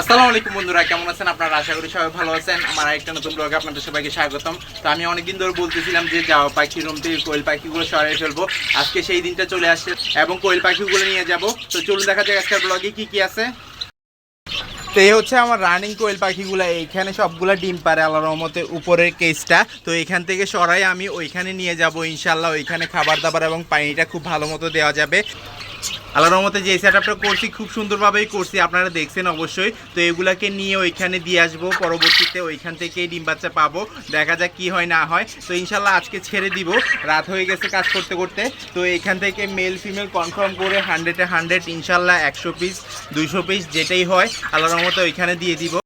আসসালামু আলাইকুম বন্ধুরা, কেমন আছেন আপনারা? আশা করি সবাই ভালো আছেন। আমার একটা নতুন ব্লগে আপনাদের সবাইকে স্বাগতম। তো আমি অনেকদিন ধরে বলতেছিলাম যে যাওয়া পাখি রুম থেকে কোয়েল পাখিগুলো সরাই ফেলব। আজকে সেই দিনটা চলে আসছে এবং কোয়েল পাখিগুলো নিয়ে যাব। তো চলুন দেখা যাক আজকের ব্লগে কি কি আছে। তো এই হচ্ছে আমার রানিং কোয়েল পাখিগুলো। এইখানে সবগুলা ডিম পারে আল্লাহ রহমতে উপরের কেসটা তো এখান থেকে সরাই আমি ওইখানে নিয়ে যাব ইনশাল্লাহ ওইখানে খাবার দাবার এবং পানিটা খুব ভালো মতো দেওয়া যাবে। আল্লাহ রহমতে যে সেট আপটা করছি, খুব সুন্দরভাবেই করছি, আপনারা দেখছেন অবশ্যই। তো এগুলাকে নিয়ে ওইখানে দিয়ে আসব, পরবর্তীতে ওইখান থেকেই ডিম বাচ্চা পাবো। দেখা যাক কি হয়, না হয়। তো ইনশাল্লাহ আজকে ছেড়ে দিব। রাত হয়ে গেছে কাজ করতে করতে। তো এখান থেকে মেল ফিমেল কনফার্ম করে হান্ড্রেডে হান্ড্রেড ইনশাল্লাহ একশো পিস দুইশো পিস যেটাই হয় আল্লাহ রহমতে ওইখানে দিয়ে দিব।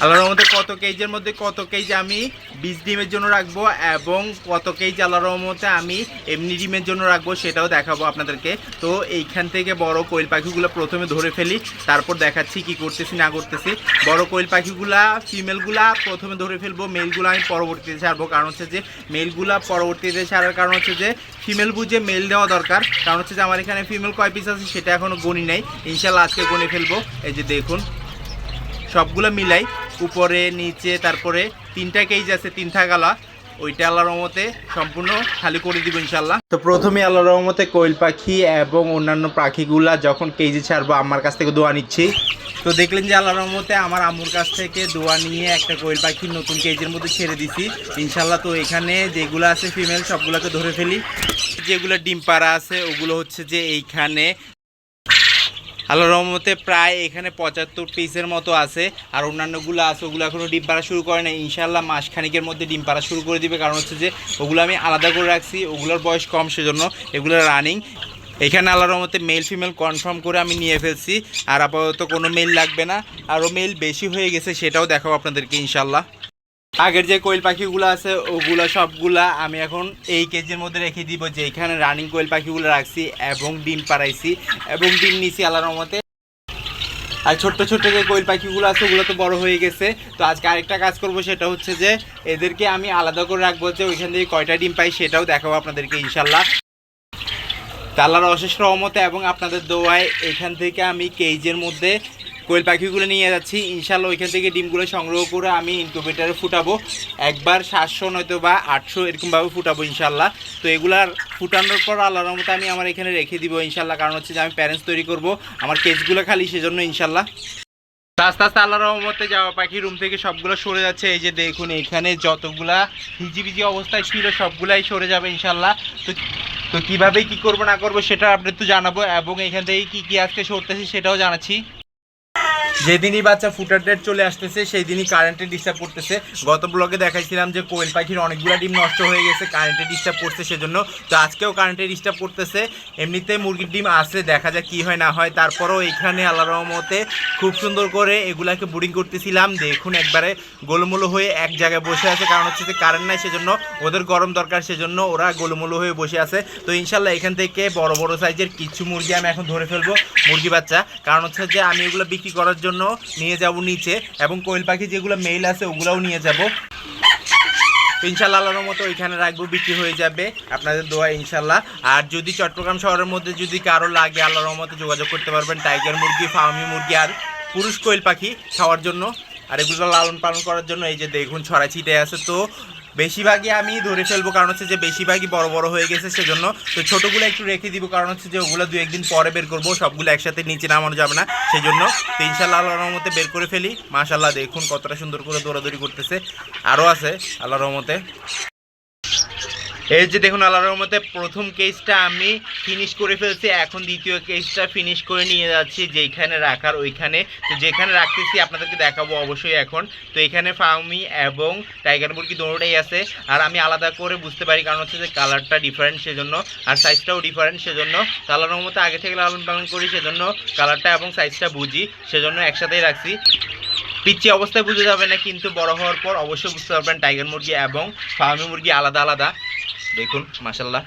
আল্লাহর রহমতে কত কেজির মধ্যে কত কেজি আমি বীজ ডিমের জন্য রাখব এবং কত কেজি আল্লাহর রহমতে আমি এমনি ডিমের জন্য রাখব সেটাও দেখাবো আপনাদেরকে। তো এইখান থেকে বড় কোয়েল পাখিগুলো প্রথমে ধরে ফেলি, তারপর দেখাচ্ছি কি করতেছি, না করতেছি। বড় কোয়েল পাখিগুলা, ফিমেলগুলা প্রথমে ধরে ফেলব, মেলগুলো আমি পরবর্তীতে ছাড়বো। কারণ হচ্ছে যে, মেলগুলা পরবর্তীতে ছাড়ার কারণ হচ্ছে যে, ফিমেল বুঝে মেল দেওয়া দরকার। কারণ হচ্ছে যে, আমার এখানে ফিমেল কয় পিস আছে সেটা এখনও গণি নাই। ইনশাল্লাহ আজকে গণে ফেলব। এই যে দেখুন, সবগুলো মিলাই উপরে, নিচে, তারপরে তিনটা কেজ আছে, তিনটা গালা। ওইটা আল্লাহ রহমতে সম্পূর্ণ খালি করে দিব ইনশাল্লাহ তো প্রথমে আল্লাহ রহমতে কোয়েল পাখি এবং অন্যান্য পাখিগুলা যখন কেজি ছাড়বো, আমার কাছ থেকে দোয়া নিচ্ছি। তো দেখলেন যে আল্লাহ রহমতে আমার আম্মুর কাছ থেকে দোয়া নিয়ে একটা কোয়েল পাখি নতুন কেজির মধ্যে ছেড়ে দিছি। ইনশাল্লাহ তো এখানে যেগুলো আছে ফিমেল সবগুলোকে ধরে ফেলি। যেগুলো ডিম পাড়া আছে, ওগুলো হচ্ছে যে এইখানে আল্লাহ রহমতে প্রায় এখানে পঁচাত্তর পিসের মতো আছে। আর অন্যান্যগুলো আছে, ওগুলো এখনও ডিম পাড়া শুরু করে না ইনশাল্লাহ মাসখানিকের মধ্যে ডিম পাড়া শুরু করে দিবে। কারণ হচ্ছে যে, ওগুলো আমি আলাদা করে রাখছি। ওগুলোর বয়স কম সেজন্য এগুলো রানিং এখানে আল্লাহ রহমতে মেল ফিমেল কনফার্ম করে আমি নিয়ে ফেলছি। আর আপাতত কোনো মেল লাগবে না। আরও মেল বেশি হয়ে গেছে সেটাও দেখাবো আপনাদেরকে ইনশাল্লাহ আগের যে কোয়েল পাখিগুলো আছে, ওগুলো সবগুলা আমি এখন এই কেজির মধ্যে রেখে দিব যে এখানে রানিং কোয়েল পাখিগুলো রাখছি এবং ডিম পাড়াইছি এবং ডিম নিছি আল্লাহর রহমতে। আর ছোট্ট ছোট্ট যে কোয়েল পাখিগুলো আছে, ওগুলো তো বড় হয়ে গেছে। তো আজকে আরেকটা কাজ করব, সেটা হচ্ছে যে এদেরকে আমি আলাদা করে রাখব যে ওইখান থেকে কয়টা ডিম পাই সেটাও দেখাবো আপনাদেরকে ইনশাল্লাহ তা আল্লাহর অশেষ রহমতে এবং আপনাদের দোয়ায় এখান থেকে আমি কেজের মধ্যে কোয়েল পাখিগুলো নিয়ে যাচ্ছি। ইনশাল্লাহ ওইখান থেকে ডিমগুলো সংগ্রহ করে আমি ইনকিউবেটারে ফুটাবো। একবার সাতশো নয়তো বা আটশো এরকমভাবে ফুটাবো ইনশাল্লাহ তো এগুলার ফুটানোর পর আল্লাহর রহমতে আমি আমার এখানে রেখে দিব ইনশাল্লাহ কারণ হচ্ছে যে আমি প্যারেন্টস তৈরি করব। আমার কেসগুলো খালি সেজন্য ইনশাল্লাহ আস্তে আস্তে আল্লাহ রহমতে যাওয়া পাখি রুম থেকে সবগুলো সরে যাচ্ছে। এই যে দেখুন, এখানে যতগুলা ভিজি অবস্থায় ছিল, সবগুলাই সরে যাবে ইনশাল্লাহ তো তো কীভাবে কী করব, না করব, সেটা আপনি তো জানাব। এবং এখান থেকে কী কী আজকে সরতেছি সেটাও জানাচ্ছি। যেদিনই বাচ্চা ফুটার ডেট চলে আসতেছে সেই দিনই কারেন্টে ডিস্টার্ব করতেছে। গত ব্লগে দেখাইছিলাম যে কোয়েল পাখির অনেকগুলো ডিম নষ্ট হয়ে গেছে কারেন্টে ডিস্টার্ব করছে সেজন্য। তো আজকেও কারেন্টে ডিস্টার্ব করতেছে। এমনিতে মুরগির ডিম আছে দেখা যাক কি হয় না হয়। তারপরও এখানে আল্লাহ রহমতে খুব সুন্দর করে এগুলাকে বুডিং করতেছিলাম। দেখুন একবারে গোলমোলো হয়ে এক জায়গায় বসে আছে। কারণ হচ্ছে যে কারেন্ট নাই সেজন্য ওদের গরম দরকার, সেজন্য ওরা গোলমোলো হয়ে বসে আছে। তো ইনশাল্লাহ এখান থেকে বড় বড় সাইজের কিছু মুরগি আমি এখন ধরে ফেলব, মুরগি বাচ্চা। কারণ হচ্ছে যে আমি এগুলো বিক্রি করার জন্য নিয়ে যাব নিচে এবং কোয়েল পাখি যেগুলো মেল আছে ওগুলোও নিয়ে যাব। ইনশাল্লাহ আল্লাহর মতো ওইখানে রাখব, বিক্রি হয়ে যাবে। আপনাদের দোয়া ইনশাল্লাহ আর যদি চট্টগ্রাম শহরের মধ্যে যদি কারও লাগে আল্লাহর মতো যোগাযোগ করতে পারবেন টাইগার মুরগি ফার্মি মুরগি আর পুরুষ কোয়েল পাখি খাওয়ার জন্য। আর এগুলো লালন পালন করার জন্য এই যে দেখুন ছড়া ছিটে আছে তো। বেশিরভাগই আমি ধরে ফেলব, কারণ হচ্ছে যে বেশিরভাগই বড় বড় হয়ে গেছে সেজন্য। তো ছোটোগুলো একটু রেখে দিব, কারণ হচ্ছে যে ওগুলো দু একদিন পরে বের করব, সবগুলো একসাথে নিচে নামানো যাবে না। সেই জন্য তো ইনশাল্লাহ আল্লাহ রহমতে বের করে ফেলি। মাশাল্লাহ দেখুন কতটা সুন্দর করে দৌড়াদৌড়ি করতেছে। আরও আছে আল্লাহ রহমতে। এই যে দেখুন, আল্লাহর রহমতে প্রথম কেসটা আমি ফিনিশ করে ফেলছি, এখন দ্বিতীয় কেসটা ফিনিশ করে নিয়ে যাচ্ছি যেখানে রাখার ওইখানে। তো যেখানে রাখতেছি, আপনাদেরকে দেখাবো অবশ্যই এখন। তো এখানে ফার্মি এবং টাইগার মুরগি দোনোটাই আছে। আর আমি আলাদা করে বুঝতে পারি, কারণ হচ্ছে যে কালারটা ডিফারেন্ট সেজন্য, আর সাইজটাও ডিফারেন্ট সেজন্য। তো আল্লাহর রহমতে আগে থেকে লালন পালন করি, সেজন্য কালারটা এবং সাইজটা বুঝি, সেজন্য একসাথেই রাখছি। পিচ্ছি অবস্থায় বুঝে যাবে না, কিন্তু বড় হওয়ার পর অবশ্যই বুঝতে পারবেন টাইগার মুরগি এবং ফার্মি মুরগি আলাদা আলাদা। দেখুন মাসাল্লাহ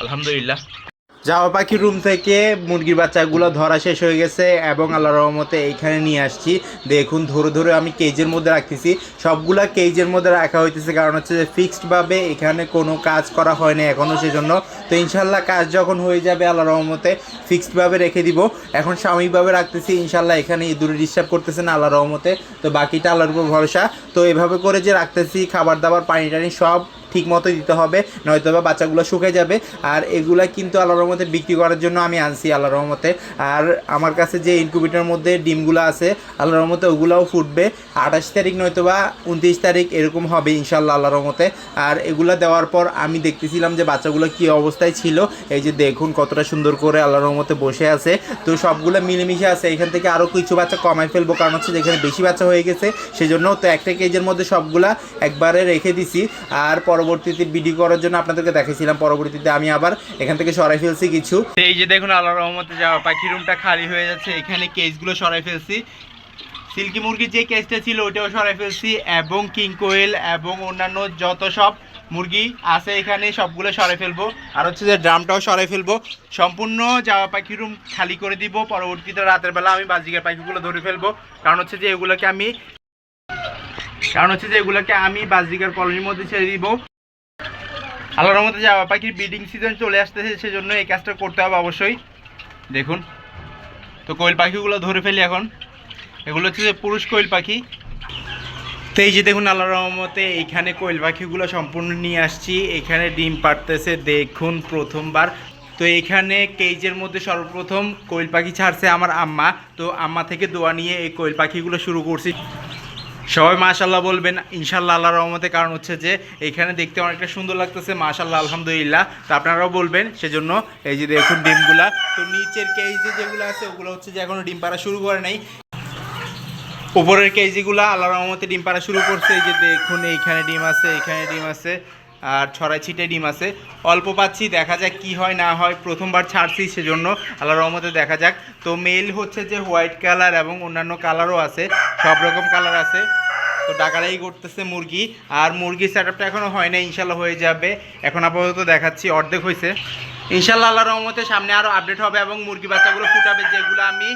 আলহামদুলিল্লাহ। জাওয়া পাখি রুম থেকে, মুরগির বাচ্চাগুলো ধরা শেষ হয়ে গেছে এবং আল্লাহ রহমতে এইখানে নিয়ে আসছি। দেখুন, ধরে ধরে আমি কেজের মধ্যে রাখতেছি। সবগুলা কেজের মধ্যে রাখা হইতেছে, কারণ হচ্ছে যে ফিক্সডভাবে এখানে কোনো কাজ করা হয়নি এখনও সেজন্য। তো ইনশাল্লাহ কাজ যখন হয়ে যাবে আল্লাহ রহমতে ফিক্সডভাবে রেখে দিব। এখন সাময়িকভাবে রাখতেছি ইনশাল্লাহ এখানে ইঁদুরে ডিস্টার্ব করতেছে না আল্লাহ রহমতে। তো বাকিটা আল্লাহর উপর ভরসা। তো এভাবে করে যে রাখতেছি, খাবার দাবার পানি টানি সব ঠিক মতো দিতে হবে নয়তো বা বাচ্চাগুলো শুকে যাবে। আর এগুলা কিন্তু আল্লাহ রহমতে বিক্রি করার জন্য আমি আনছি আল্লাহ রহমতে। আর আমার কাছে যে ইনকিউবেটার মধ্যে ডিমগুলো আছে আল্লাহ রহমতে ওগুলাও ফুটবে। আঠাশ তারিখ নয়তো বা উনত্রিশ তারিখ এরকম হবে ইনশাল্লাহ আল্লাহ রহমতে। আর এগুলা দেওয়ার পর আমি দেখতেছিলাম যে বাচ্চাগুলো কি অবস্থায় ছিল। এই যে দেখুন কতটা সুন্দর করে আল্লাহ রহমতে বসে আছে। তো সবগুলো মিলেমিশে আছে। এখান থেকে আরও কিছু বাচ্চা কমাই ফেলব, কারণ হচ্ছে যেখানে বেশি বাচ্চা হয়ে গেছে। সেজন্য তো একটা কেজের মধ্যে সবগুলা একবারে রেখে দিছি। আর পরবর্তীতে ভিডিও করার জন্য আপনাদেরকে দেখাইছিলাম। পরবর্তীতে আমি আবার এখান থেকে সরাই ফেলছি কিছু। এই যে দেখুন আল্লাহ রহমতে যাওয়া পাখি রুমটা খালি হয়ে যাচ্ছে। এখানে কেসগুলো সরাই ফেলছি। সিল্কি মুরগির যে কেসটা ছিল ওটাও সরাই ফেলছি, এবং কিং কোয়েল এবং অন্যান্য যত সব মুরগি আছে এখানে, সবগুলো সরাই ফেলব। আর হচ্ছে যে ড্রামটাও সরাই ফেলব। সম্পূর্ণ যাওয়া পাখি রুম খালি করে দিব। পরবর্তীতে রাতের বেলা আমি বাজিকার পাখিগুলো ধরে ফেলব। কারণ হচ্ছে যে এগুলোকে আমি কারণ হচ্ছে যে এগুলোকে আমি বাজিকার কলোনির মধ্যে ছেড়ে দিব। আল্লাহর মধ্যে যাওয়া পাখির ব্রিডিং সিজন চলে আসতেছে, সেজন্য এই কাজটা করতে হবে অবশ্যই। দেখুন, তো কোয়েল পাখিগুলো ধরে ফেলি এখন। এগুলো হচ্ছে যে পুরুষ কোয়েল পাখি। তো এই যে দেখুন আল্লাহ রহমতে এইখানে কোয়েল পাখিগুলো সম্পূর্ণ নিয়ে আসছি। এখানে ডিম পাড়তেছে, দেখুন প্রথমবার। তো এখানে কেজের মধ্যে সর্বপ্রথম কোয়েল পাখি ছাড়ছে আমার আম্মা। তো আম্মা থেকে দোয়া নিয়ে এই কোয়েল পাখিগুলো শুরু করছি। সবাই মাশাল্লাহ বলবেন ইনশাল্লাহ আল্লাহ রহমতে, কারণ হচ্ছে যে এখানে দেখতে অনেকটা সুন্দর লাগতেছে মাশাল্লাহ আলহামদুলিল্লাহ। তো আপনারাও বলবেন, সেজন্য এই যে দেখুন ডিমগুলা। তো নিচের কেজি যেগুলো আছে, ওগুলো হচ্ছে যে এখনও ডিম পাড়া শুরু করে নাই। উপরের কেজিগুলো আল্লাহ রহমতে ডিম পাড়া শুরু করছে, এই যে দেখুন এইখানে ডিম আছে এইখানে ডিম আছে, আর ছড়াই ছিটে ডিম আছে। অল্প পাচ্ছি, দেখা যাক কি হয়, না হয়, প্রথমবার ছাড়ছি, সেজন্য আল্লাহ রহমতে দেখা যাক। তো মেল হচ্ছে যে হোয়াইট কালার এবং অন্যান্য কালারও আছে। সব রকম কালার আছে। তো ডাকারাই করতেছে মুরগি। আর মুরগির সেট আপটা এখনও হয় না ইনশাল্লাহ হয়ে যাবে। এখন আপাতত দেখাচ্ছি, অর্ধেক হয়েছে। ইনশাল্লাহ আল্লাহ রহমতে সামনে আরও আপডেট হবে এবং মুরগি বাচ্চাগুলো ফুটাবে। যেগুলো আমি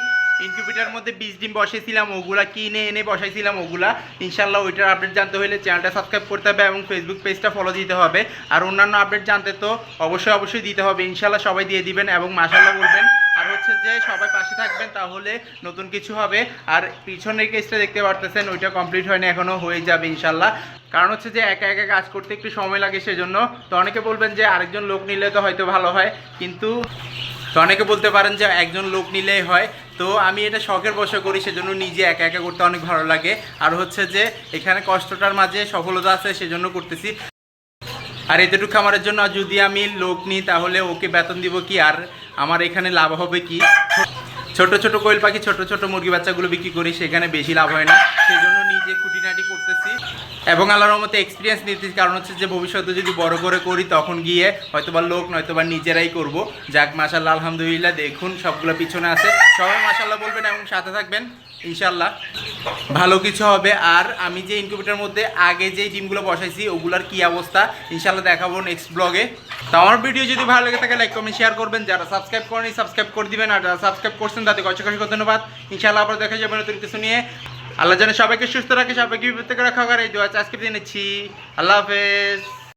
ইনকিউবেটার মধ্যে বীজ ডিম বসাইছিলাম, ওগুলা কিনে এনে বসাইছিলাম, ওগুলা। ইনশাল্লাহ ওইটার আপডেট জানতে হলে চ্যানেলটা সাবস্ক্রাইব করতে হবে এবং ফেসবুক পেজটা ফলো দিতে হবে। আর অন্যান্য আপডেট জানতে তো অবশ্যই অবশ্যই দিতে হবে। ইনশাল্লাহ সবাই দিয়ে দিবেন এবং মাশাল্লাহ বলবেন। হচ্ছে যে সবাই পাশে থাকবেন, তাহলে নতুন কিছু হবে। আর পিছনের কেসটা দেখতে পারতেছেন, ওইটা কমপ্লিট হয়নি এখনও হয়ে যাবে ইনশাল্লাহ। কারণ হচ্ছে যে একা একা কাজ করতে একটু সময় লাগে সেজন্য। তো অনেকে বলবেন যে আরেকজন লোক নিলে তো হয়তো ভালো হয়, কিন্তু তো অনেকে বলতে পারেন যে একজন লোক নিলেই হয়। তো আমি এটা শখের বসে করি, সেজন্য নিজে একা একা করতে অনেক ভালো লাগে। আর হচ্ছে যে এখানে কষ্টটার মাঝে সফলতা আছে, সেজন্য করতেছি। আর এতটুকু খামারের জন্য যদি আমি লোক নিই, তাহলে ওকে বেতন দিব কি? আর আমার এখানে লাভ হবে কি? ছোট ছোট কোয়েল পাখি, ছোট ছোট মুরগি বাচ্চাগুলো বিক্রি করি, সেখানে বেশি লাভ হয় না। সেই জন্য নিজে খুঁটিনাটি করতেছি। এবং আল্লাহর রহমতে এক্সপিরিয়েন্স নিতেছি। কারণ হচ্ছে যে, ভবিষ্যতে যদি বড় করে করি, তখন গিয়ে হয়তোবা লোক, নয়তোবা নিজেরাই করব। যাক মাশাল্লাহ আলহামদুলিল্লাহ, দেখুন, সবগুলো পিছনে আছে। সবাই মাশাল্লাহ বলবেন এবং সাথে থাকবেন। ইনশাল্লাহ ভালো কিছু হবে। আর আমি যে ইনকিউবেটার মধ্যে আগে যে ডিমগুলো বসাইছি, ওগুলার কি অবস্থা ইনশাল্লাহ দেখাবো নেক্সট ব্লগে তো আমার ভিডিও যদি ভালো লাগে থাকে লাইক কমেন্ট শেয়ার করবেন। যারা সাবস্ক্রাইব করেনি সাবস্ক্রাইব করে দিবেন। আর যারা সাবস্ক্রাইব করছেন, তাদের অসংখ্য অসংখ্য ধন্যবাদ। ইনশাল্লাহ আবার দেখা যাবে নতুন কিছু নিয়ে। আল্লাহ যেন সবাইকে সুস্থ রাখে, সবাইকে বিপদ থেকে রাখা করে। আজকে দিনেছি আল্লাহ হাফেজ।